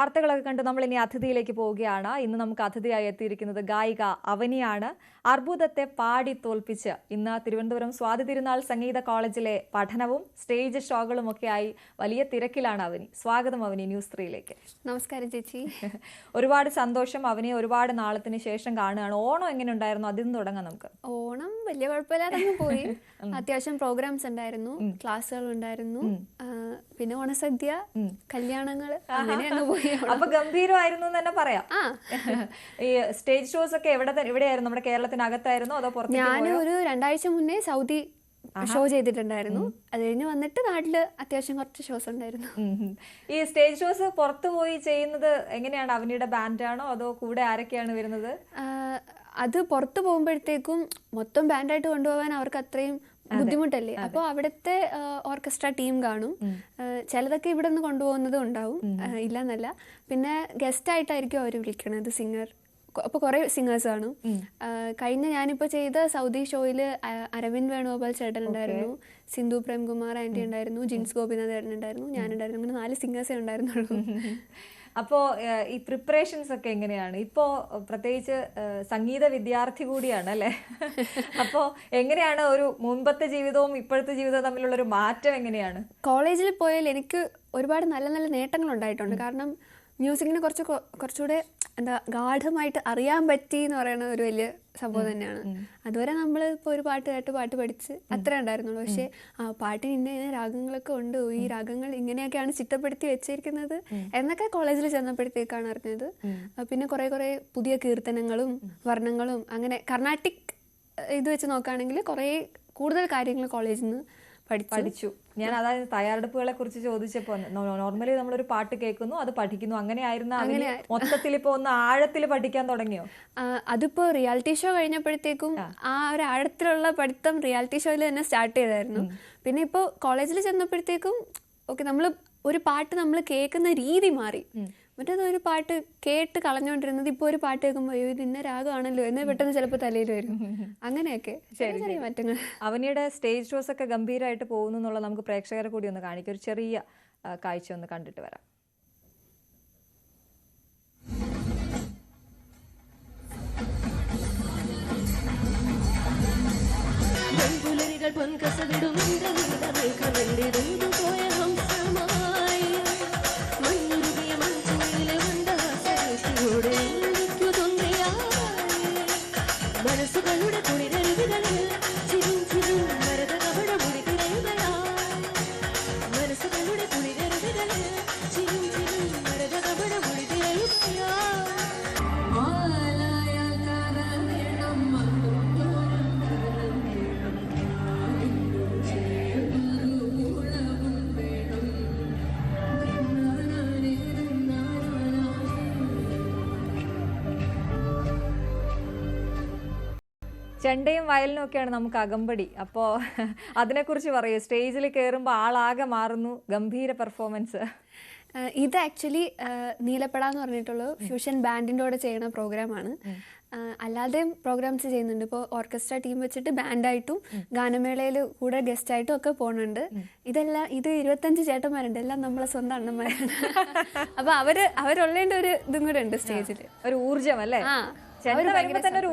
വാർത്തകളൊക്കെ കണ്ട് നമ്മൾ ഇനി അതിഥിയിലേക്ക് പോവുകയാണ്. ഇന്ന് നമുക്ക് അതിഥിയായി എത്തിയിരിക്കുന്നത് ഗായിക അവനിയാണ്. അർബുദത്തെ പാടി തോൽപ്പിച്ച് ഇന്ന് തിരുവനന്തപുരം സ്വാതി തിരുനാൾ സംഗീത കോളേജിലെ പഠനവും സ്റ്റേജ് ഷോകളും ഒക്കെ ആയി വലിയ തിരക്കിലാണ് അവനി. സ്വാഗതം അവനി ന്യൂസ് ത്രീയിലേക്ക്. നമസ്കാരം ചേച്ചി. ഒരുപാട് സന്തോഷം. അവനെ ഒരുപാട് നാളത്തിന് ശേഷം കാണുകയാണ്. ഓണം എങ്ങനെ ഉണ്ടായിരുന്നു? അതിൽ നിന്ന് തുടങ്ങാം നമുക്ക്. ഓണം വലിയ കുഴപ്പമില്ലാതെ പോയി. അത്യാവശ്യം പ്രോഗ്രാംസ് ഉണ്ടായിരുന്നു. ക്ലാസ്സുകൾ ഉണ്ടായിരുന്നു. പിന്നെ ഓണസദ്യ കല്യാണങ്ങൾ അങ്ങനെയാണ് അങ്ങ് പോയി. അപ്പൊ ഗംഭീരമായിരുന്നു എന്ന് തന്നെ പറയാം. ഈ സ്റ്റേജ് ഷോസ് ഒക്കെ എവിടെ എവിടെയായിരുന്നു നമ്മുടെ കേരളത്തിനകത്തായിരുന്നു? അതോ പുറത്ത് ഞാൻ ഒരു രണ്ടാഴ്ച മുന്നേ സൗദി ഷോ ചെയ്തിട്ടുണ്ടായിരുന്നു. അത് കഴിഞ്ഞ് വന്നിട്ട് നാട്ടിൽ അത്യാവശ്യം കുറച്ച് ഷോസ് ഉണ്ടായിരുന്നു. ഈ സ്റ്റേജ് ഷോസ് പുറത്തു പോയി ചെയ്യുന്നത് എങ്ങനെയാണ്? അവനിയുടെ ബാൻഡാണോ അതോ കൂടെ ആരൊക്കെയാണ് വരുന്നത്? അത് പുറത്ത് പോകുമ്പോഴത്തേക്കും മൊത്തം ബാൻഡായിട്ട് കൊണ്ടുപോകാൻ അവർക്ക് അത്രയും ബുദ്ധിമുട്ടല്ലേ? അപ്പോൾ അവിടുത്തെ ഓർക്കസ്ട്ര ടീം കാണും. ചിലതൊക്കെ ഇവിടെ നിന്ന് കൊണ്ടുപോകുന്നതും ഉണ്ടാവും. ഇല്ലെന്നല്ല പിന്നെ ഗസ്റ്റ് ആയിട്ടായിരിക്കും അവർ വിളിക്കണത് സിംഗർ. അപ്പോൾ കുറേ സിംഗേഴ്സ് കാണും. കഴിഞ്ഞ ഞാനിപ്പോൾ ചെയ്ത സൗദി ഷോയിൽ അരവിന്ദ് വേണുഗോപാൽ ചേട്ടൻ ഉണ്ടായിരുന്നു. സിന്ധു പ്രേംകുമാർ ആന്റി ഉണ്ടായിരുന്നു. ജിൻസ് ഗോപിനാഥ് ചേട്ടൻ ഉണ്ടായിരുന്നു. ഞാനുണ്ടായിരുന്നു. അങ്ങനെ നാല് സിംഗേഴ്സേ ഉണ്ടായിരുന്നുള്ളൂ. അപ്പോ ഏഹ്, ഈ പ്രിപ്പറേഷൻസ് ഒക്കെ എങ്ങനെയാണ്? ഇപ്പോൾ പ്രത്യേകിച്ച് സംഗീത വിദ്യാർത്ഥി കൂടിയാണ് അല്ലേ? അപ്പോൾ എങ്ങനെയാണ് ഒരു മുൻപത്തെ ജീവിതവും ഇപ്പോഴത്തെ ജീവിതവും തമ്മിലുള്ള ഒരു മാറ്റം എങ്ങനെയാണ്? കോളേജിൽ പോയാൽ എനിക്ക് ഒരുപാട് നല്ല നല്ല നേട്ടങ്ങൾ ഉണ്ടായിട്ടുണ്ട് കാരണം മ്യൂസിക്കിനെ കുറച്ച് കുറച്ചുകൂടെ എന്താ ഗാഠമായിട്ട് അറിയാൻ പറ്റി എന്ന് പറയുന്ന ഒരു വലിയ സംഭവം തന്നെയാണ്. അതുവരെ നമ്മൾ ഇപ്പോൾ ഒരു പാട്ട് കേട്ട് പാട്ട് പഠിച്ച് അത്ര ഉണ്ടായിരുന്നുള്ളൂ. പക്ഷേ ആ പാട്ടിന് ഇന്ന ഇന്ന രാഗങ്ങളൊക്കെ ഉണ്ട്. ഈ രാഗങ്ങൾ ഇങ്ങനെയൊക്കെയാണ് ചിട്ടപ്പെടുത്തി വെച്ചിരിക്കുന്നത് എന്നൊക്കെ കോളേജിൽ ചെന്നപ്പോഴത്തേക്കാണ് അറിഞ്ഞത്. പിന്നെ കുറേ കുറേ പുതിയ കീർത്തനങ്ങളും വർണങ്ങളും അങ്ങനെ കർണാട്ടിക് ഇത് വെച്ച് നോക്കുകയാണെങ്കിൽ കുറേ കൂടുതൽ കാര്യങ്ങൾ കോളേജിൽ നിന്ന് പഠിച്ചു. ഞാൻ അതായത് തയ്യാറെടുപ്പുകളെ കുറിച്ച് ചോദിച്ചപ്പോ നോർമലി നമ്മളൊരു പാട്ട് കേൾക്കുന്നു അത് പഠിക്കുന്നു. അങ്ങനെയായിരുന്ന അവന് മൊത്തത്തിൽ ഇപ്പൊ ഒന്ന് ആഴത്തിൽ പഠിക്കാൻ തുടങ്ങിയോ? അതിപ്പോ റിയാലിറ്റി ഷോ കഴിഞ്ഞപ്പോഴത്തേക്കും ആ. ഒരു ആഴത്തിലുള്ള പഠിത്തം റിയാലിറ്റി ഷോയിൽ തന്നെ സ്റ്റാർട്ട് ചെയ്തായിരുന്നു. പിന്നെ ഇപ്പോ കോളേജിൽ ചെന്നപ്പോഴത്തേക്കും ഓക്കെ നമ്മൾ ഒരു പാട്ട് നമ്മൾ കേൾക്കുന്ന രീതി മാറി. മറ്റേത് ഒരു പാട്ട് കേട്ട് കളഞ്ഞുകൊണ്ടിരുന്നത് ഇപ്പോൾ ഒരു പാട്ട് കേൾക്കുമ്പോൾ അയ്യോ ഇത് ഇന്ന രാഗമാണല്ലോ എന്ന് പെട്ടെന്ന് ചിലപ്പോൾ തലയിൽ വരും അങ്ങനെയൊക്കെ ചെറിയ ചെറിയ മാറ്റങ്ങൾ. അവനിയുടെ സ്റ്റേജ് ഷോസ് ഒക്കെ ഗംഭീരമായിട്ട് പോകുന്നു എന്നുള്ളത് നമുക്ക് പ്രേക്ഷകരെ കൂടി ഒന്ന് കാണിക്കാം. ഒരു ചെറിയ കാഴ്ച ഒന്ന് കണ്ടിട്ട് വരാം. മൺപുലരികൾ ചെണ്ടയും വയലിനും ഒക്കെയാണ് നമുക്ക് അകമ്പടി. അപ്പോൾ അതിനെക്കുറിച്ച് പറയൂ. സ്റ്റേജിൽ കയറുമ്പോൾ ആളാകെ മാറുന്നു. ഗംഭീര പെർഫോമൻസ് ഇത് ആക്ച്വലി നീലപ്പട എന്ന് പറഞ്ഞിട്ടുള്ള ഫ്യൂഷൻ ബാൻഡിന്റെ കൂടെ ചെയ്യുന്ന പ്രോഗ്രാമാണ് അല്ലാതെയും പ്രോഗ്രാംസ് ചെയ്യുന്നുണ്ട്. ഇപ്പോൾ ഓർക്കസ്ട്ര ടീം വെച്ചിട്ട് ബാൻഡായിട്ടും ഗാനമേളയിൽ കൂടെ ഗസ്റ്റായിട്ടും ഒക്കെ പോകുന്നുണ്ട്. ഇതെല്ലാം ഇത് ഇരുപത്തഞ്ച് ചേട്ടന്മാരുണ്ട്. എല്ലാം നമ്മളെ സ്വന്തം അണ്ണന്മാരാണ്. അപ്പോൾ അവർ അവരുള്ളതിന്റെ ഒരു ഇതും കൂടെ ഉണ്ട് സ്റ്റേജിൽ ഒരു ഊർജം അല്ലേ?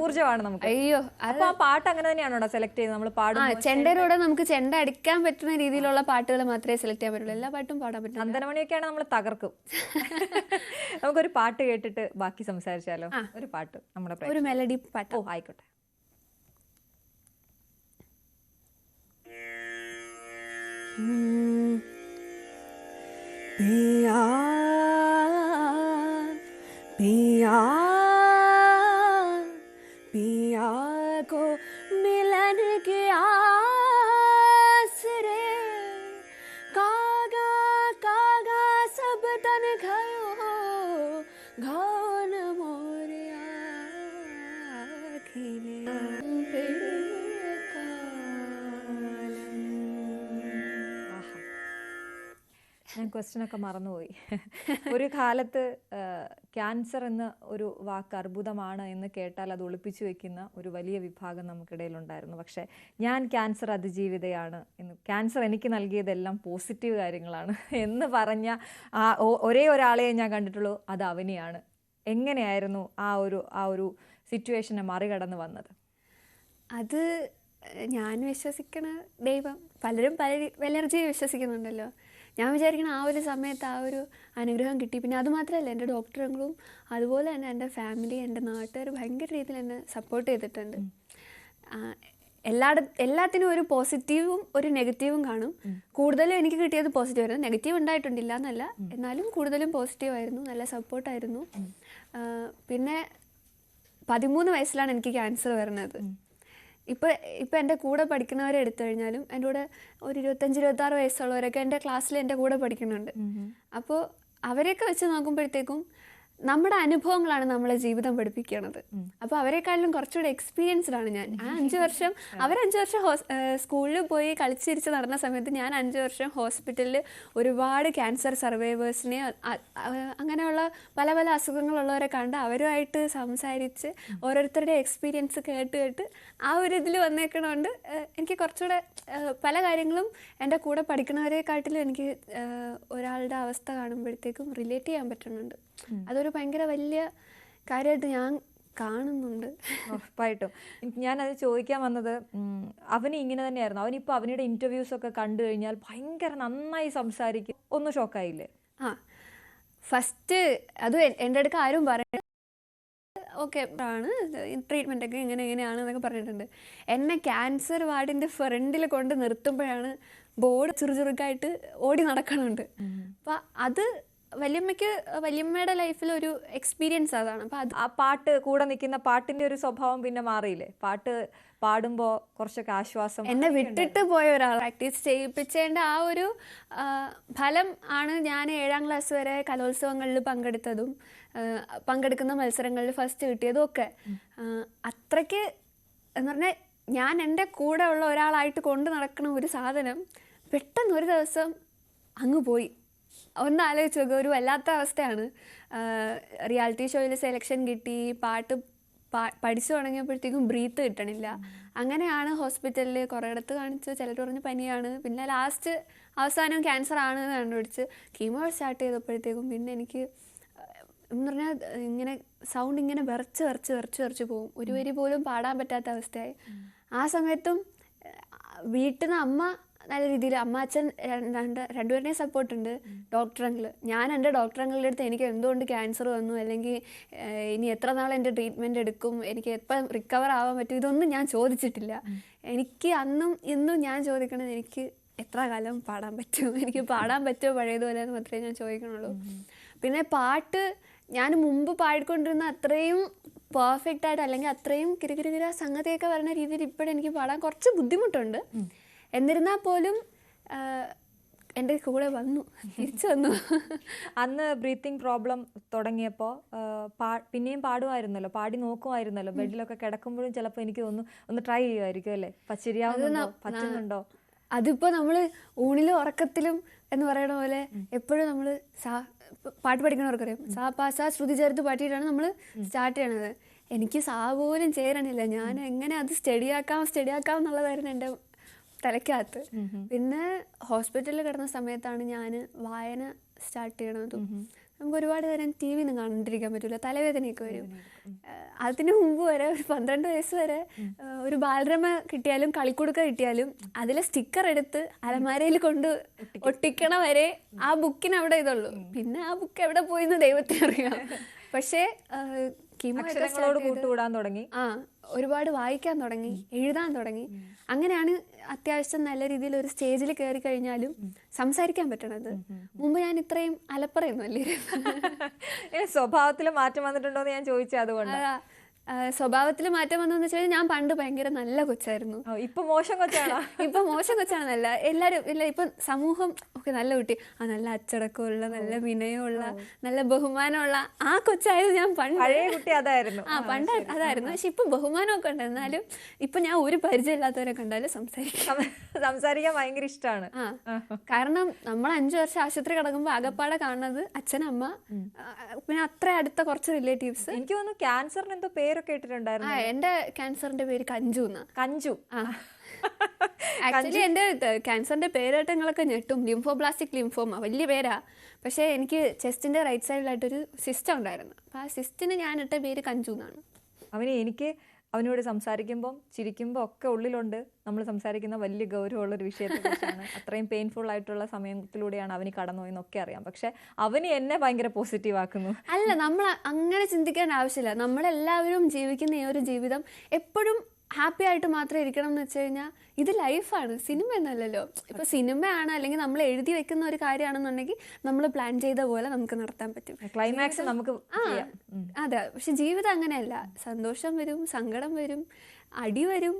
ഊർജമാണ് നമുക്ക്. അയ്യോ ആ പാട്ട് അങ്ങനെ സെലക്ട് ചെയ്ത് നമ്മൾ പാടും നമുക്ക് ചെണ്ട അടിക്കാൻ പറ്റുന്ന രീതിയിലുള്ള പാട്ടുകൾ മാത്രമേ സെലക്ട് ചെയ്യാൻ പറ്റുള്ളൂ. എല്ലാ പാട്ടും പാടാൻ പറ്റും അന്തരമണിയൊക്കെയാണ് നമ്മൾ തകർക്കും. നമുക്കൊരു പാട്ട് കേട്ടിട്ട് ബാക്കി സംസാരിച്ചാലോ? ഒരു പാട്ട് നമ്മുടെ ഒരു മെലഡി പാട്ട്. ഓ ആയിക്കോട്ടെ. പിയാ പിയാ. पिया को मिलन के आस ക്വസ്റ്റ്യൻ ഒക്കെ മറന്നുപോയി. ഒരു കാലത്ത് ക്യാൻസർ എന്ന ഒരു വാക്ക് അർബുദമാണ് എന്ന് കേട്ടാൽ അത് ഒളിപ്പിച്ചു വെക്കുന്ന ഒരു വലിയ വിഭാഗം നമുക്കിടയിലുണ്ടായിരുന്നു. പക്ഷേ ഞാൻ ക്യാൻസർ അതിജീവിതയാണ് എന്ന് ക്യാൻസർ എനിക്ക് നൽകിയതെല്ലാം പോസിറ്റീവ് കാര്യങ്ങളാണ് എന്ന് പറഞ്ഞ ആ ഒരേ ഒരാളെ ഞാൻ കണ്ടിട്ടുള്ളൂ അത് അവനെയാണ്. എങ്ങനെയായിരുന്നു ആ ഒരു ആ ഒരു സിറ്റുവേഷനെ മറികടന്ന് വന്നത്? അത് ഞാൻ വിശ്വസിക്കണ ദൈവം പലരും പല എനർജിയെ വിശ്വസിക്കുന്നുണ്ടല്ലോ. ഞാൻ വിചാരിക്കുന്ന ആ ഒരു സമയത്ത് ആ ഒരു അനുഗ്രഹം കിട്ടി. പിന്നെ അതുമാത്രമല്ല എന്റെ ഡോക്ടറുകളും അതുപോലെ തന്നെ എന്റെ ഫാമിലി എന്റെ നാട്ടുകാർ ഭയങ്കര രീതിയിൽ എന്നെ സപ്പോർട്ട് ചെയ്തിട്ടുണ്ട്. എല്ലാട എല്ലായിട എല്ലാത്തിനും ഒരു പോസിറ്റീവും ഒരു നെഗറ്റീവും കാണും. കൂടുതലും എനിക്ക് കിട്ടിയത് പോസിറ്റീവ് ആയിരുന്നു. നെഗറ്റീവ് ഉണ്ടായിട്ടുണ്ടില്ല എന്നല്ല. എന്നാലും കൂടുതലും പോസിറ്റീവ് ആയിരുന്നു. നല്ല സപ്പോർട്ടായിരുന്നു പിന്നെ പതിമൂന്ന് വയസ്സിലാണ് എനിക്ക് ക്യാൻസർ വരുന്നത്. ഇപ്പോൾ ഇപ്പോൾ എന്റെ കൂടെ പഠിക്കുന്നവരെ എടുത്തു കഴിഞ്ഞാലും എന്റെ കൂടെ ഒരു ഇരുപത്തഞ്ച് ഇരുപത്താറ് വയസ്സുള്ളവരൊക്കെ എന്റെ ക്ലാസ്സിൽ എന്റെ കൂടെ പഠിക്കുന്നുണ്ട്. അപ്പോൾ അവരെയൊക്കെ വെച്ച് നോക്കുമ്പോഴത്തേക്കും നമ്മുടെ അനുഭവങ്ങളാണ് നമ്മളെ ജീവിതം പഠിപ്പിക്കണത്. അപ്പൊ അവരെക്കാളിലും കുറച്ചുകൂടെ എക്സ്പീരിയൻസ്ഡ് ആണ് ഞാൻ. ആ അഞ്ചു വർഷം അവർ അഞ്ച് വർഷം സ്കൂളിൽ പോയി കളിച്ചിരിച്ച് നടന്ന സമയത്ത് ഞാൻ അഞ്ചു വർഷം ഹോസ്പിറ്റലിൽ ഒരുപാട് ക്യാൻസർ സർവൈവേഴ്സിനെ അങ്ങനെയുള്ള പല പല അസുഖങ്ങളുള്ളവരെ കണ്ട് അവരുമായിട്ട് സംസാരിച്ച് ഓരോരുത്തരുടെ എക്സ്പീരിയൻസ് കേട്ട് കേട്ട് ആ ഒരു ഇതിൽ വന്നേക്കണോണ്ട് എനിക്ക് കുറച്ചുകൂടെ പല കാര്യങ്ങളും എന്റെ കൂടെ പഠിക്കുന്നവരെക്കാട്ടിലും എനിക്ക് ഒരാളുടെ അവസ്ഥ കാണുമ്പോഴത്തേക്കും റിലേറ്റ് ചെയ്യാൻ പറ്റുന്നുണ്ട്. അതൊരു ഭയങ്കര വലിയ കാര്യമായിട്ട് ഞാൻ കാണുന്നുണ്ട്. ഉറപ്പായിട്ടും. ഞാനത് ചോദിക്കാൻ വന്നത് അവന് ഇങ്ങനെ തന്നെയായിരുന്നു. അവനിപ്പോൾ അവനുടെ ഇന്റർവ്യൂസ് ഒക്കെ കണ്ടു കഴിഞ്ഞാൽ ഭയങ്കര നന്നായി സംസാരിക്കും. ഒന്നും ഷോക്കായില്ലേ? ആ ഫസ്റ്റ് അത് എന്റെ അടുക്ക് ആരും പറയ ഓക്കെ ആണ് ട്രീറ്റ്മെന്റ് ഒക്കെ ഇങ്ങനെ എങ്ങനെയാണ് എന്നൊക്കെ പറഞ്ഞിട്ടുണ്ട്. എന്നെ ക്യാൻസർ വാർഡിന്റെ ഫ്രണ്ടിൽ കൊണ്ട് നിർത്തുമ്പോഴാണ് ബോർഡ് ചുറുചുറുക്കായിട്ട് ഓടി നടക്കണുണ്ട്. അപ്പം അത് വല്യമ്മയ്ക്ക് വല്യമ്മയുടെ ലൈഫിൽ ഒരു എക്സ്പീരിയൻസ് അതാണ്. അപ്പം അത് ആ പാട്ട് കൂടെ നിൽക്കുന്ന പാട്ടിന്റെ ഒരു സ്വഭാവം പിന്നെ മാറിയില്ലേ? പാട്ട് പാടുമ്പോൾ കുറച്ചൊക്കെ ആശ്വാസം എന്നെ വിട്ടിട്ട് പോയ ഒരാൾ പ്രാക്ടീസ് ചെയ്യിപ്പിച്ചതിന്റെ ആ ഒരു ഫലം ആണ് ഞാൻ ഏഴാം ക്ലാസ് വരെ കലോത്സവങ്ങളിൽ പങ്കെടുത്തതും പങ്കെടുക്കുന്ന മത്സരങ്ങളിൽ ഫസ്റ്റ് കിട്ടിയതും ഒക്കെ. അത്രയ്ക്ക് എന്ന് പറഞ്ഞാൽ ഞാൻ എന്റെ കൂടെ ഉള്ള ഒരാളായിട്ട് കൊണ്ടു നടക്കുന്ന ഒരു സാധനം പെട്ടെന്ന് ഒരു ദിവസം അങ്ങ് പോയി. ഒന്ന് ആലോചിച്ച് നോക്കുക ഒരു വല്ലാത്ത അവസ്ഥയാണ്. റിയാലിറ്റി ഷോയിൽ സെലക്ഷൻ കിട്ടി പാട്ട് പഠിച്ചു തുടങ്ങിയപ്പോഴത്തേക്കും ബ്രീത്ത് കിട്ടണില്ല. അങ്ങനെയാണ് ഹോസ്പിറ്റലിൽ കുറേയിടത്ത് കാണിച്ചു ചിലർ പറഞ്ഞ് പനിയാണ്. പിന്നെ ലാസ്റ്റ് അവസാനം ക്യാൻസർ ആണ് കണ്ടുപിടിച്ച് കീമോ സ്റ്റാർട്ട് ചെയ്തപ്പോഴത്തേക്കും പിന്നെ എനിക്ക് എന്ന് പറഞ്ഞാൽ ഇങ്ങനെ സൗണ്ട് ഇങ്ങനെ വിറച്ച് വിറച്ച് വിറച്ച് വിറച്ച് പോകും. ഒരു വരി പോലും പാടാൻ പറ്റാത്ത അവസ്ഥയായി. ആ സമയത്തും വീട്ടിൽ നിന്ന് അമ്മ നല്ല രീതിയിൽ അമ്മാച്ചൻ രണ്ട് രണ്ടുപേരുടെയും സപ്പോർട്ട് ഉണ്ട് ഡോക്ടറങ്കിൾ ഞാൻ എന്റെ ഡോക്ടറങ്കിളുടെ അടുത്ത് എനിക്ക് എന്തുകൊണ്ട് ക്യാൻസർ വന്നു? അല്ലെങ്കിൽ ഇനി എത്ര നാൾ എന്റെ ട്രീറ്റ്മെന്റ് എടുക്കും? എനിക്ക് എപ്പം റിക്കവർ ആവാൻ പറ്റും? ഇതൊന്നും ഞാൻ ചോദിച്ചിട്ടില്ല. എനിക്ക് അന്നും ഇന്നും ഞാൻ ചോദിക്കണത് എനിക്ക് എത്ര കാലം പാടാൻ പറ്റും? എനിക്ക് പാടാൻ പറ്റുമോ പഴയതുപോലെ എന്ന് മാത്രമേ ഞാൻ ചോദിക്കണുള്ളൂ. പിന്നെ പാട്ട് ഞാൻ മുമ്പ് പാടിക്കൊണ്ടിരുന്ന അത്രയും പെർഫെക്റ്റ് ആയിട്ട് അല്ലെങ്കിൽ അത്രയും കിരുകിരുകിര സംഗതിയൊക്കെ വരുന്ന രീതിയിൽ ഇപ്പോഴെനിക്ക് പാടാൻ കുറച്ച് ബുദ്ധിമുട്ടുണ്ട്. എന്നിരുന്നാൽ പോലും എന്റെ കൂടെ വന്നു തിരിച്ചു വന്നു. അന്ന് ബ്രീത്തിങ് പ്രോബ്ലം തുടങ്ങിയപ്പോൾ പാ പിന്നെയും പാടുമായിരുന്നല്ലോ പാടി നോക്കുമായിരുന്നല്ലോ ബെഡിലൊക്കെ കിടക്കുമ്പോഴും ചിലപ്പോൾ എനിക്ക് തോന്നുന്നു ഒന്ന് ട്രൈ ചെയ്യുമായിരിക്കും അല്ലേ? ശരിയാവുന്നുണ്ടോ പറ്റുന്നുണ്ടോ? അതിപ്പോൾ നമ്മൾ ഊണിലും ഉറക്കത്തിലും എന്ന് പറയണ പോലെ എപ്പോഴും നമ്മൾ സാ പാട്ട് പഠിക്കണവർക്കറിയാം. സാ പാ സാ ശ്രുതി ചേർത്ത് പാട്ടിയിട്ടാണ് നമ്മൾ സ്റ്റാർട്ട് ചെയ്യണത്. എനിക്ക് സാ പോലും ചേരണില്ല. ഞാൻ എങ്ങനെ അത് സ്റ്റഡിയാക്കാം സ്റ്റഡിയാക്കാം എന്നുള്ളതായിരുന്നു എന്റെ തലയ്ക്കകത്ത്. പിന്നെ ഹോസ്പിറ്റലിൽ കിടന്ന സമയത്താണ് ഞാൻ വായന സ്റ്റാർട്ട് ചെയ്യണതും. നമുക്ക് ഒരുപാട് നേരം ടി വി ഒന്നും കണ്ടിരിക്കാൻ പറ്റില്ല തലവേദനയൊക്കെ വരും. അതിനു മുമ്പ് വരെ ഒരു പന്ത്രണ്ട് വയസ്സ് വരെ ഒരു ബാലരമ കിട്ടിയാലും കളിക്കുടുക്ക കിട്ടിയാലും അതിലെ സ്റ്റിക്കർ എടുത്ത് അലമാരയിൽ കൊണ്ട് ഒട്ടിക്കണ വരെ ആ ബുക്കിന് അവിടെ ഇതുള്ളൂ. പിന്നെ ആ ബുക്ക് എവിടെ പോയിന്ന് ദൈവത്തിന് അറിയാം. പക്ഷേ കൂട്ടുകൂടാൻ തുടങ്ങി. ആ ഒരുപാട് വായിക്കാൻ തുടങ്ങി എഴുതാൻ തുടങ്ങി. അങ്ങനെയാണ് അത്യാവശ്യം നല്ല രീതിയിൽ ഒരു സ്റ്റേജിൽ കയറി കഴിഞ്ഞാലും സംസാരിക്കാൻ പറ്റണത്. മുമ്പ് ഞാൻ ഇത്രയും അലപ്പറയൊന്നും അല്ലേ സ്വഭാവത്തിൽ മാറ്റം വന്നിട്ടുണ്ടോ എന്ന് ഞാൻ ചോദിച്ചത് അതുകൊണ്ട്. അതാ. സ്വഭാവത്തിൽ മാറ്റം വന്നെന്ന് വെച്ചാൽ ഞാൻ പണ്ട് ഭയങ്കര നല്ല കൊച്ചായിരുന്നു. ഇപ്പൊ മോശം കൊച്ചാണോ? ഇപ്പൊ മോശം കൊച്ചാണെന്നല്ല എല്ലാരും ഇല്ല ഇപ്പൊ സമൂഹം ഒക്കെ നല്ല കുട്ടി. ആ നല്ല അച്ചടക്കമുള്ള നല്ല വിനയമുള്ള നല്ല ബഹുമാനമുള്ള ആ കൊച്ചായിരുന്നു ഞാൻ പണ്ട് പഴയ കുട്ടി അതായിരുന്നു. ആ പണ്ട് അതായിരുന്നു. പക്ഷെ ഇപ്പൊ ബഹുമാനമൊക്കെ ഉണ്ട്. എന്നാലും ഇപ്പൊ ഞാൻ ഒരു പരിചയമില്ലാത്തവരെ കണ്ടാലും സംസാരിക്കാം. സംസാരിക്കാൻ ഭയങ്കര ഇഷ്ടമാണ് ആ. കാരണം നമ്മൾ അഞ്ചു വർഷം ആശുപത്രി കിടക്കുമ്പോൾ ആകപ്പാടെ കാണുന്നത് അച്ഛനമ്മ പിന്നെ അത്ര അടുത്ത കുറച്ച് റിലേറ്റീവ്സ് എനിക്ക് തോന്നുന്നു ക്യാൻസറിന് എന്തോ പേരൊക്കെ ഇട്ടിട്ടുണ്ടായിരുന്നു? എന്റെ ക്യാൻസറിന്റെ പേര് കഞ്ചു എന്നാ. കഞ്ചു. ആക്ച്വലി എന്റെ ക്യാൻസറിന്റെ പേരായിട്ട് നിങ്ങളൊക്കെ ഞെട്ടും. ലിംഫോബ്ലാസ്റ്റിക് ലിംഫോമ വലിയ പേരാ. പക്ഷേ എനിക്ക് ചെസ്റ്റിന്റെ റൈറ്റ് സൈഡിലായിട്ടൊരു സിസ്റ്റം ഉണ്ടായിരുന്നു. അപ്പോൾ ആ സിസ്റ്റിന് ഞാൻ ഇട്ട പേര് കഞ്ചു എന്നാണ്. അവന് എനിക്ക് അവനോട് സംസാരിക്കുമ്പം ചിരിക്കുമ്പോൾ ഒക്കെ ഉള്ളിലുണ്ട്. നമ്മൾ സംസാരിക്കുന്ന വലിയ ഗൗരവമുള്ള ഒരു വിഷയത്തെക്കുറിച്ചാണ്. അത്രയും പെയിൻഫുൾ ആയിട്ടുള്ള സമയത്തിലൂടെയാണ് അവന് കടന്നുപോയെന്നൊക്കെ അറിയാം. പക്ഷെ അവന് എന്നെ ഭയങ്കര പോസിറ്റീവ് ആക്കുന്നു. അല്ല നമ്മൾ അങ്ങനെ ചിന്തിക്കേണ്ട ആവശ്യമില്ല. നമ്മളെല്ലാവരും ജീവിക്കുന്ന ഈ ഒരു ജീവിതം എപ്പോഴും ഹാപ്പി ആയിട്ട് മാത്രം ഇരിക്കണം എന്ന് വെച്ച് കഴിഞ്ഞാൽ ഇത് ലൈഫാണ് സിനിമ എന്നല്ലല്ലോ. ഇപ്പൊ സിനിമയാണ് അല്ലെങ്കിൽ നമ്മൾ എഴുതി വെക്കുന്ന ഒരു കാര്യമാണെന്നുണ്ടെങ്കിൽ നമ്മൾ പ്ലാൻ ചെയ്ത പോലെ നമുക്ക് നടത്താൻ പറ്റും. ക്ലൈമാക്സ് നമുക്ക് ആ അതെ. പക്ഷെ ജീവിതം അങ്ങനെയല്ല. സന്തോഷം വരും സങ്കടം വരും അടി വരും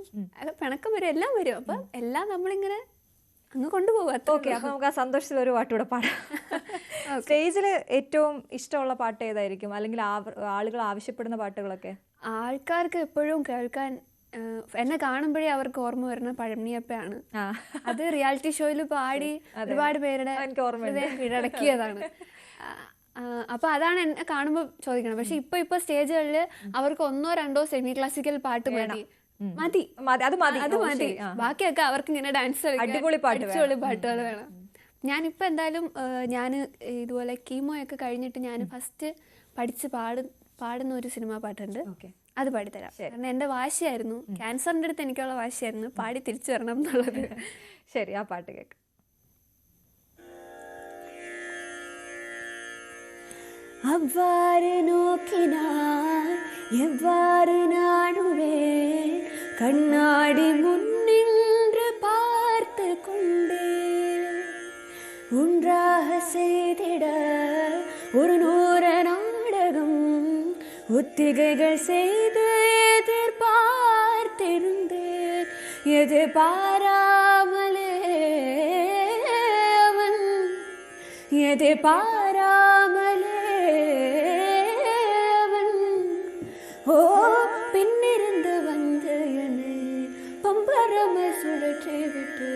പിണക്കം വരും എല്ലാം വരും. അപ്പൊ എല്ലാം നമ്മളിങ്ങനെ അങ്ങ് കൊണ്ടുപോകും അത്രേ ഓക്കെ അപ്പൊ നമുക്ക് ആ സന്തോഷത്തിൽ ഒരു പാട്ട് കൂടെ പാടാം. സ്റ്റേജിൽ ഏറ്റവും ഇഷ്ടമുള്ള പാട്ട് ഏതായിരിക്കും? അല്ലെങ്കിൽ ആളുകൾ ആവശ്യപ്പെടുന്ന പാട്ടുകളൊക്കെ? ആൾക്കാർക്ക് എപ്പോഴും കേൾക്കാൻ എന്നെ കാണുമ്പോഴേ അവർക്ക് ഓർമ്മ വരുന്ന പഴമണിയപ്പയാണ് അത് റിയാലിറ്റി ഷോയിൽ പാടി ഒരുപാട് പേരുടെ കീഴടക്കിയതാണ്. അപ്പൊ അതാണ് എന്നെ കാണുമ്പോൾ ചോദിക്കണം പക്ഷെ ഇപ്പൊ ഇപ്പൊ സ്റ്റേജുകളിൽ അവർക്ക് ഒന്നോ രണ്ടോ സെമി ക്ലാസിക്കൽ പാട്ട് വേണം. മതി. മതി, അത് മതി. അത് മതി. ബാക്കിയൊക്കെ അവർക്ക് ഇങ്ങനെ ഡാൻസ് അടിപൊളി പാട്ട് അടിപൊളി പാട്ടുകൾ വേണം. ഞാനിപ്പോ എന്തായാലും ഞാൻ ഇതുപോലെ കീമോയൊക്കെ കഴിഞ്ഞിട്ട് ഞാൻ ഫസ്റ്റ് പഠിച്ച് പാടും പാടുന്ന ഒരു സിനിമാ പാട്ടുണ്ട്. ഓക്കെ. അത് പാടിത്തരാം കാരണം എൻ്റെ വാശിയായിരുന്നു ക്യാൻസറിൻ്റെ അടുത്ത് എനിക്കുള്ള വാശിയായിരുന്നു പാടി തിരിച്ചു വരണം എന്നുള്ളത് ശരി ആ പാട്ട് കേൾക്കാം அவ்வாறு நோக்கினார் எவ்வாறு நாடுவே கண்ணாடி முன்னின்று பார்த்து கொண்டே ஒன்றாக செய்திட ஒரு நூறு நாடகம் ஒத்திகைகள் செய்து எதிர்பார்த்திருந்தேன் எதிர்பாராமலே அவன். எதிர்பாராமலே அவன். ஓ பின்னிருந்து வந்து என்னை பம்பரம சுழற்றி விட்டு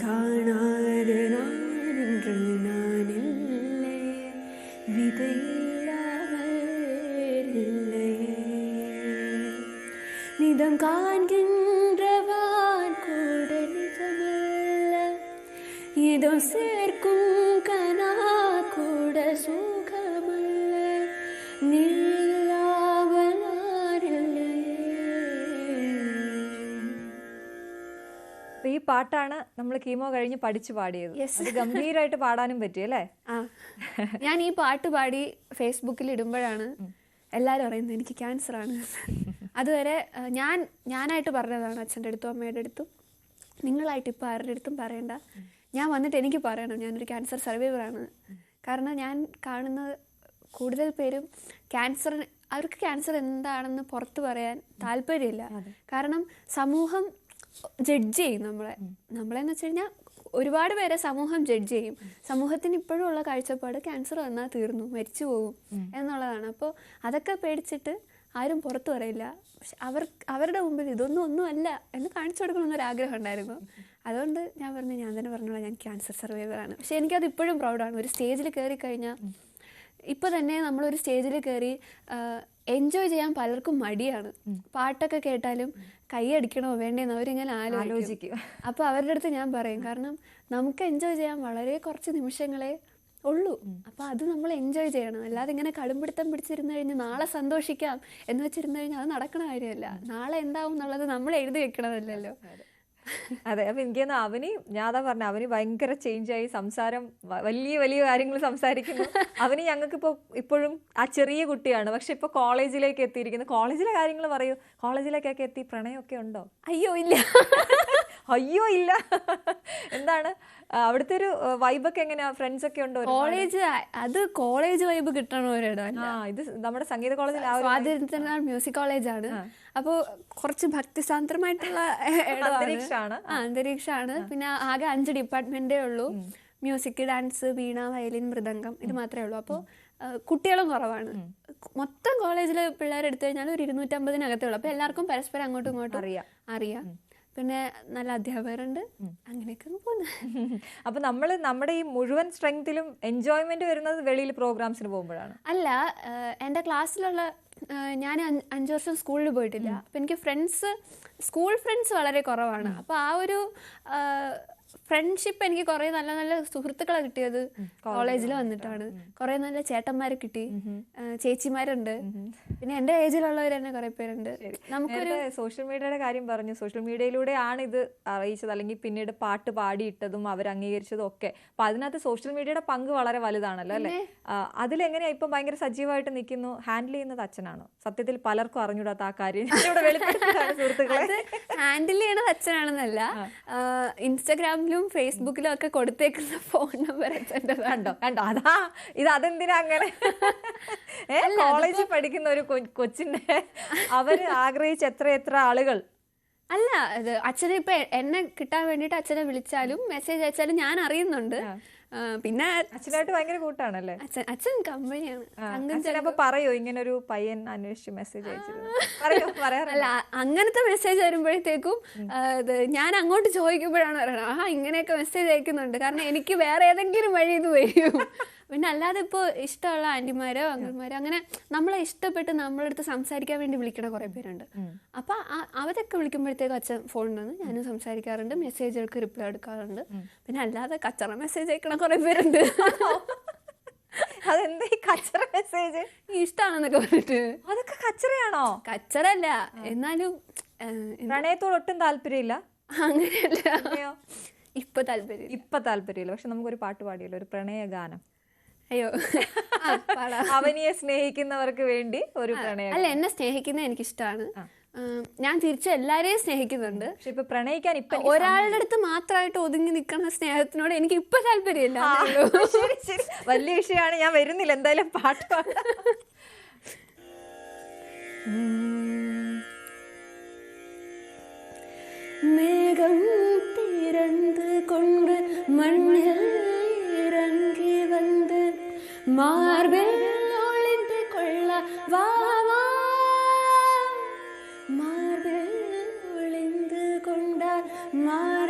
காணாத நான் என்று நான் இல்லை விதையில்லை நிதம் காண்கின்றவான் கூட நிதமல்ல இதோ சேர்க்கும் പാട്ടാണ് നമ്മൾ കീമോ കഴിഞ്ഞ് പഠിച്ചു പാടിയത്. അത് ഗംഭീരമായിട്ട് പാടാനും പറ്റി അല്ലേ? ആ. ഞാൻ ഈ പാട്ട് പാടി ഫേസ്ബുക്കിൽ ഇടുമ്പോഴാണ് എല്ലാവരും അറിയുന്നത് എനിക്ക് ക്യാൻസർ ആണ്. അതുവരെ ഞാൻ ഞാനായിട്ട് പറഞ്ഞതാണ് അച്ഛന്റെ അടുത്തും അമ്മയുടെ അടുത്തും. നിങ്ങളായിട്ട് ഇപ്പോൾ ആരുടെ അടുത്തും പറയണ്ട. ഞാൻ വന്നിട്ട് എനിക്ക് പറയണം ഞാനൊരു ക്യാൻസർ സർവൈവറാണ് കാരണം ഞാൻ കാണുന്ന കൂടുതൽ പേരും ക്യാൻസർ അവർക്ക് ക്യാൻസർ എന്താണെന്ന് പുറത്ത് പറയാൻ താല്പര്യമില്ല. കാരണം സമൂഹം ജഡ്ജ് ചെയ്യും നമ്മളെ. നമ്മളെന്ന് വെച്ച് കഴിഞ്ഞാൽ ഒരുപാട് പേരെ സമൂഹം ജഡ്ജ് ചെയ്യും. സമൂഹത്തിന് ഇപ്പോഴും ഉള്ള കാഴ്ചപ്പാട് ക്യാൻസർ വന്നാൽ തീർന്നു മരിച്ചു പോകും എന്നുള്ളതാണ്. അപ്പോൾ അതൊക്കെ പേടിച്ചിട്ട് ആരും പുറത്തു പറയില്ല. പക്ഷെ അവർ അവരുടെ മുമ്പിൽ ഇതൊന്നും ഒന്നും അല്ല എന്ന് കാണിച്ചു കൊടുക്കണമെന്നൊരു ആഗ്രഹം ഉണ്ടായിരുന്നു. അതുകൊണ്ട് ഞാൻ പറഞ്ഞു ഞാൻ തന്നെ പറഞ്ഞോളാം ഞാൻ ക്യാൻസർ സർവൈവറാണ് പക്ഷെ എനിക്കത് ഇപ്പോഴും പ്രൗഡാണ് ഒരു സ്റ്റേജിൽ കയറി കഴിഞ്ഞാൽ ഇപ്പൊ തന്നെ നമ്മളൊരു സ്റ്റേജിൽ കയറി എൻജോയ് ചെയ്യാൻ പലർക്കും മടിയാണ്. പാട്ടൊക്കെ കേട്ടാലും കൈയടിക്കണോ വേണ്ടേന്ന് അവരിങ്ങനെ ആലോചിക്കും. ആലോചിക്കും. അപ്പൊ അവരുടെ അടുത്ത് ഞാൻ പറയും കാരണം നമുക്ക് എൻജോയ് ചെയ്യാൻ വളരെ കുറച്ച് നിമിഷങ്ങളെ ഉള്ളൂ. അപ്പൊ അത് നമ്മൾ എൻജോയ് ചെയ്യണം. അല്ലാതെ ഇങ്ങനെ കടുംപിടുത്തം പിടിച്ചിരുന്നു കഴിഞ്ഞ് നാളെ സന്തോഷിക്കാം എന്ന് വെച്ചിരുന്നു കഴിഞ്ഞാൽ അത് നടക്കണ കാര്യമല്ല. നാളെ എന്താവും എന്നുള്ളത് നമ്മൾ എഴുതി വെക്കണമല്ലല്ലോ അതെ അപ്പൊ എനിക്ക് തോന്നുന്നു അവന് ഞാൻ പറഞ്ഞ അവന് ഭയങ്കര ചേഞ്ച് ആയി സംസാരം വലിയ വലിയ കാര്യങ്ങൾ സംസാരിക്കുന്നു. അവന് ഞങ്ങൾക്ക് ഇപ്പോൾ ഇപ്പോഴും ആ ചെറിയ കുട്ടിയാണ്. പക്ഷെ ഇപ്പൊ കോളേജിലേക്ക് എത്തിയിരിക്കുന്നു. കോളേജിലെ കാര്യങ്ങൾ പറയൂ. കോളേജിലേക്കൊക്കെ എത്തി പ്രണയമൊക്കെ ഉണ്ടോ? അയ്യോ ഇല്ല. അയ്യോ ഇല്ല. എന്താണ്? അവിടുത്തെ ഒരു വൈബൊക്കെ എങ്ങനെയാ? ഫ്രണ്ട്സ് ഒക്കെ ഉണ്ടോ? കോളേജ് അത് കോളേജ് വൈബ് കിട്ടണ ഇത് നമ്മുടെ സംഗീത കോളേജിൽ സ്വാതന്ത്ര്യനാൾ മ്യൂസിക് കോളേജാണ് അപ്പോൾ കുറച്ച് ഭക്തിസാന്ദ്രമായിട്ടുള്ള അന്തരീക്ഷമാണ്. അന്തരീക്ഷമാണ്. പിന്നെ ആകെ അഞ്ച് ഡിപ്പാർട്ട്മെന്റേ ഉള്ളൂ. Music dance veena violin mridangam ഇത് മാത്രമേ ഉള്ളൂ. അപ്പോൾ കുട്ടികളും കുറവാണ്. മൊത്തം കോളേജിലെ പിള്ളേരെ എടുത്തു കഴിഞ്ഞാൽ ഒരു ഇരുന്നൂറ്റമ്പതിനകത്തേ ഉള്ളൂ. അപ്പോൾ എല്ലാവർക്കും പരസ്പരം അങ്ങോട്ടും ഇങ്ങോട്ടും അറിയാം. അറിയാം. പിന്നെ നല്ല അധ്യാപകരുണ്ട്. അങ്ങനെയൊക്കെ അങ്ങ് പോകുന്നു അപ്പൊ നമ്മൾ നമ്മുടെ ഈ മുഴുവൻ സ്ട്രെങ്തിലും എൻജോയ്മെന്റ് വരുന്നത് വെളിയിൽ പ്രോഗ്രാംസിന് പോകുമ്പോഴാണ്. അല്ല എന്റെ എന്റെ ക്ലാസ്സിലുള്ള ഞാൻ അഞ്ച് അഞ്ച് വർഷം സ്കൂളിൽ പോയിട്ടില്ല. അപ്പം എനിക്ക് ഫ്രണ്ട്സ് സ്കൂൾ ഫ്രണ്ട്സ് വളരെ കുറവാണ്. അപ്പോൾ ആ ഒരു ഫ്രണ്ട്ഷിപ്പ് എനിക്ക് കുറെ നല്ല നല്ല സുഹൃത്തുക്കളെ കിട്ടിയത്. കോളേജിൽ വന്നിട്ടാണ്. കുറെ നല്ല ചേട്ടന്മാരെ കിട്ടി. ചേച്ചിമാരുണ്ട്. പിന്നെ എന്റെ ഏജിലുള്ളവർ തന്നെ കുറെ പേരുണ്ട്. നമുക്കൊരു സോഷ്യൽ മീഡിയയുടെ കാര്യം പറഞ്ഞു. സോഷ്യൽ മീഡിയയിലൂടെ ആണ് ഇത് അറിയിച്ചത്. അല്ലെങ്കിൽ പിന്നീട് പാട്ട് പാടിയിട്ടതും അവർ അംഗീകരിച്ചതും ഒക്കെ. അപ്പൊ അതിനകത്ത് സോഷ്യൽ മീഡിയയുടെ പങ്ക് വളരെ വലുതാണല്ലോ അല്ലെ? അതിലെങ്ങനെയാ ഇപ്പം ഭയങ്കര സജീവമായിട്ട് നിൽക്കുന്നു? ഹാൻഡിൽ ചെയ്യുന്നത് അച്ഛനാണോ? സത്യത്തിൽ പലർക്കും അറിഞ്ഞൂടാത്ത ആ കാര്യം. ഹാൻഡിൽ ചെയ്യണത് അച്ഛനാണെന്നല്ല. ആഹ് ഇൻസ്റ്റഗ്രാമിലും ഫേസ്ബുക്കിലും ഒക്കെ കൊടുത്തേക്കുന്ന ഫോൺ നമ്പർ കണ്ടോ കണ്ടോ? അതാ ഇത് അതെന്തിനാ അങ്ങനെ? ഏ കോളേജിൽ പഠിക്കുന്ന ഒരു കൊച്ചിന്റെ അവർ ആഗ്രഹിച്ച എത്ര എത്ര ആളുകൾ? അല്ല അത് അച്ഛനെ ഇപ്പൊ എന്നെ കിട്ടാൻ വേണ്ടിയിട്ട് അച്ഛനെ വിളിച്ചാലും മെസ്സേജ് അയച്ചാലും ഞാൻ അറിയുന്നുണ്ട്. പിന്നെ അച്ഛനായിട്ട് ഭയങ്കര കൂട്ടാണല്ലേ? അച്ഛൻ അച്ഛൻ കമ്പനിയാണ്. അപ്പൊ പറയോ? ഇങ്ങനെ ഒരു പയ്യൻ അന്വേഷിച്ച് മെസ്സേജ് അയച്ചിരുന്നു. പറയോ? പറയാറില്ല. അല്ല അങ്ങനത്തെ മെസ്സേജ് വരുമ്പോഴത്തേക്കും ഞാൻ അങ്ങോട്ട് ചോദിക്കുമ്പോഴാണ് പറയുന്നത് ആ ഇങ്ങനെയൊക്കെ മെസ്സേജ് അയക്കുന്നുണ്ട്. കാരണം എനിക്ക് വേറെ ഏതെങ്കിലും വഴി ഇത് വരും. പിന്നെ അല്ലാതെ ഇപ്പോൾ ഇഷ്ടമുള്ള ആന്റിമാരോ അങ്കിൾമാരോ അങ്ങനെ നമ്മളെ ഇഷ്ടപ്പെട്ട് നമ്മളടുത്ത് സംസാരിക്കാൻ വേണ്ടി വിളിക്കണ കുറേ പേരുണ്ട്. അപ്പൊ അവരൊക്കെ വിളിക്കുമ്പോഴത്തേക്ക് അച്ഛൻ ഫോണിൽ നിന്ന് ഞാനും സംസാരിക്കാറുണ്ട് മെസ്സേജുകൾക്ക് റിപ്ലൈ എടുക്കാറുണ്ട്. പിന്നെ അല്ലാതെ കച്ചറ മെസ്സേജ് അയക്കണ കുറേ പേരുണ്ട്. അതെന്താ ഈ കച്ചറ മെസ്സേജ് ഇഷ്ടമാണെന്നൊക്കെ പറഞ്ഞിട്ട്. അതൊക്കെ കച്ചറയാണോ? കച്ചറല്ല എന്നാലും പ്രണയത്തോട് ഒട്ടും താല്പര്യമില്ല? അങ്ങനെയല്ല? ഇപ്പൊ താല്പര്യം ഇപ്പൊ താല്പര്യമില്ല. പക്ഷെ നമുക്കൊരു പാട്ട് പാടിയല്ലോ ഒരു പ്രണയ ഗാനം അയ്യോ. അവനിയെ സ്നേഹിക്കുന്നവർക്ക് വേണ്ടി ഒരു പ്രണയം. അല്ല എന്നെ സ്നേഹിക്കുന്നത് എനിക്കിഷ്ടമാണ് ഞാൻ തിരിച്ച് എല്ലാരെയും സ്നേഹിക്കുന്നുണ്ട്. പക്ഷെ ഇപ്പൊ പ്രണയിക്കാൻ ഇപ്പൊ ഒരാളുടെ അടുത്ത് മാത്രമായിട്ട് ഒതുങ്ങി നിൽക്കുന്ന സ്നേഹത്തിനോട് എനിക്ക് ഇപ്പൊ താല്പര്യമില്ല വലിയ വിഷയമാണ്. ഞാൻ വരുന്നില്ല. എന്തായാലും പാട്ട് മേഘം തിരണ്ട് കൊണ്ട് മണ്ണിൽ ഇറങ്ങി വന്ന് மார்பில் ஒளிந்து கொள்ள வா மார்பில் ஒளிந்து கொண்டார் மார்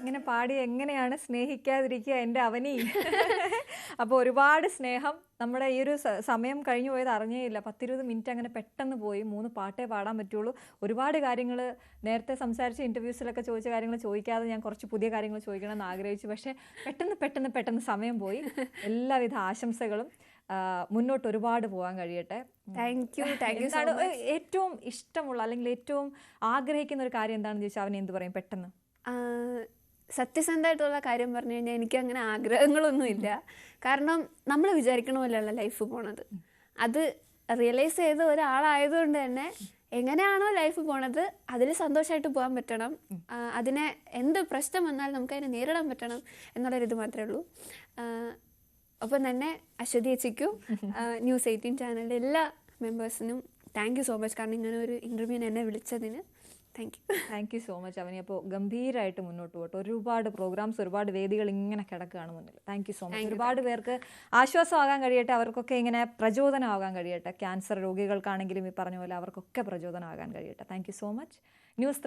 ഇങ്ങനെ പാടി എങ്ങനെയാണ് സ്നേഹിക്കാതിരിക്കുക എന്റെ അവനി? അപ്പോൾ ഒരുപാട് സ്നേഹം. നമ്മുടെ ഈ ഒരു സമയം കഴിഞ്ഞു പോയത് അറിഞ്ഞേയില്ല. പത്തിരുപത് മിനിറ്റ് അങ്ങനെ പെട്ടെന്ന് പോയി. മൂന്ന് പാട്ടേ പാടാൻ പറ്റുള്ളൂ. ഒരുപാട് കാര്യങ്ങൾ നേരത്തെ സംസാരിച്ച ഇന്റർവ്യൂസിലൊക്കെ ചോദിച്ച കാര്യങ്ങൾ ചോദിക്കാതെ ഞാൻ കുറച്ച് പുതിയ കാര്യങ്ങൾ ചോദിക്കണമെന്ന് ആഗ്രഹിച്ചു. പക്ഷേ പെട്ടെന്ന് പെട്ടെന്ന് പെട്ടെന്ന് സമയം പോയി. എല്ലാവിധ ആശംസകളും മുന്നോട്ട് ഒരുപാട് പോകാൻ കഴിയട്ടെ. താങ്ക് യു താങ്ക് യു ഏറ്റവും ഇഷ്ടമുള്ള അല്ലെങ്കിൽ ഏറ്റവും ആഗ്രഹിക്കുന്ന ഒരു കാര്യം എന്താണെന്ന് ചോദിച്ചാൽ അവൻ എന്ത് പറയും പെട്ടെന്ന്? സത്യസന്ധമായിട്ടുള്ള കാര്യം പറഞ്ഞു കഴിഞ്ഞാൽ എനിക്ക് അങ്ങനെ ആഗ്രഹങ്ങളൊന്നുമില്ല. കാരണം നമ്മൾ വിചാരിക്കണ പോലെയല്ല ലൈഫ് പോണത്. അത് റിയലൈസ് ചെയ്ത ഒരാളായതുകൊണ്ട് തന്നെ എങ്ങനെയാണോ ലൈഫ് പോണത് അതിൽ സന്തോഷമായിട്ട് പോകാൻ പറ്റണം. അതിനെ എന്ത് പ്രശ്നം വന്നാലും നമുക്ക് അതിനെ നേരിടാൻ പറ്റണം എന്നുള്ളൊരിത് മാത്രമേ ഉള്ളൂ. ഒപ്പം തന്നെ അശ്വതി ചേച്ചിക്കും ന്യൂസ് എയ്റ്റീൻ ചാനലിന്റെ എല്ലാ മെമ്പേഴ്സിനും താങ്ക് യു സോ മച്ച് കാരണം ഇങ്ങനെ ഒരു ഇന്റർവ്യൂവിന് എന്നെ വിളിച്ചതിന് thank you. Thank you so much Avani. അപ്പോൾ ഗംഭീരമായിട്ട് മുന്നോട്ട് പോട്ടെ ഒരുപാട് പ്രോഗ്രാംസ് ഒരുപാട് വേദികൾ ഇങ്ങനെ കിടക്കുകയാണ് മുന്നിൽ. Thank you so much. ഒരുപാട് പേർക്ക് ആശ്വാസമാകാൻ കഴിയട്ടെ. അവർക്കൊക്കെ ഇങ്ങനെ പ്രചോദനമാകാൻ കഴിയട്ടെ. ക്യാൻസർ രോഗികൾക്കാണെങ്കിലും ഈ പറഞ്ഞ പോലെ അവർക്കൊക്കെ പ്രചോദനമാകാൻ കഴിയട്ടെ. Thank you so much. News